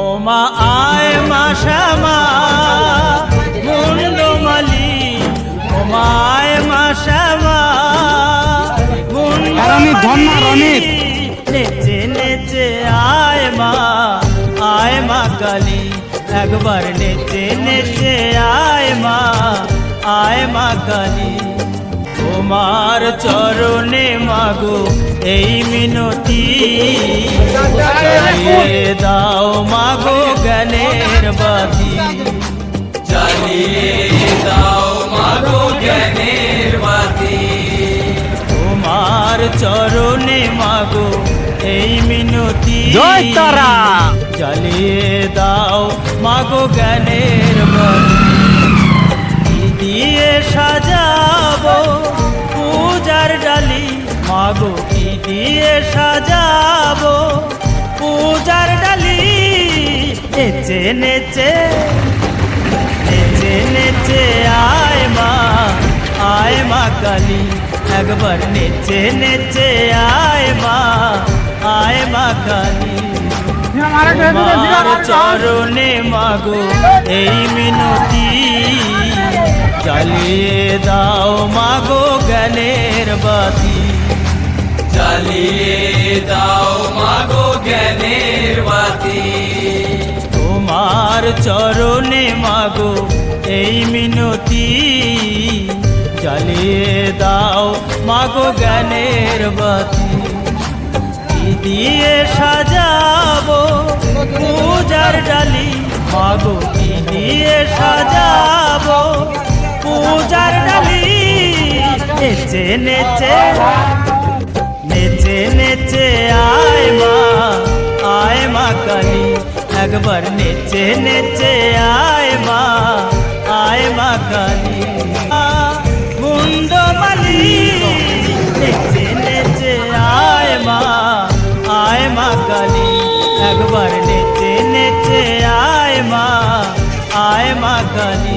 ও মা আয় মা শ্যামা মুন্ডমালি ও মা আয় মা শ্যামা না, নেচে নেচে আয় মা আয় মা কালী। একবার নেচে নেচে আয় মা আয় মা কালী। তোমার চরণে মাগো এই মিনতি। বাতি জ্বালিয়ে দাও মাগো জ্ঞানের বাতি। তোমার চরণে মাগো এই মিনতি। জয় তারা। জ্বালিয়ে দাও মাগো জ্ঞানের বাতি। দিয়ে সাজাবো পূজার ডালি? মাগো কি দিয়ে সাজাবো পূজার ডালি? নেচে নেচে নেচে নেচে আয় মা আয় মা কালী। একবার নেচে নেচে আয় মা আয় মা কালী। তোমার চরণে মাগো এই মিনতি। জ্বালিয়ে দাও মাগো জ্ঞানের বাতি। জ্বালিয়ে দাও তোমার চরণে মাগো, এই মিনতি জ্বালিয়ে দাও মাগো জ্ঞানের বাতি। দিয়ে সাজাবো পূজার ডালি? মাগো, কি দিয়ে সাজাবো পূজার ডালি? নেচে নেচে নেচে নেচে, আয় মা। একবার নেচে নেচে আয় মা আয় মা কালী মুন্ড মালি, নেচে নেচে আয় মা আয় মা কালী। একবার নেচে নেচে আয় মা আয় মা কালী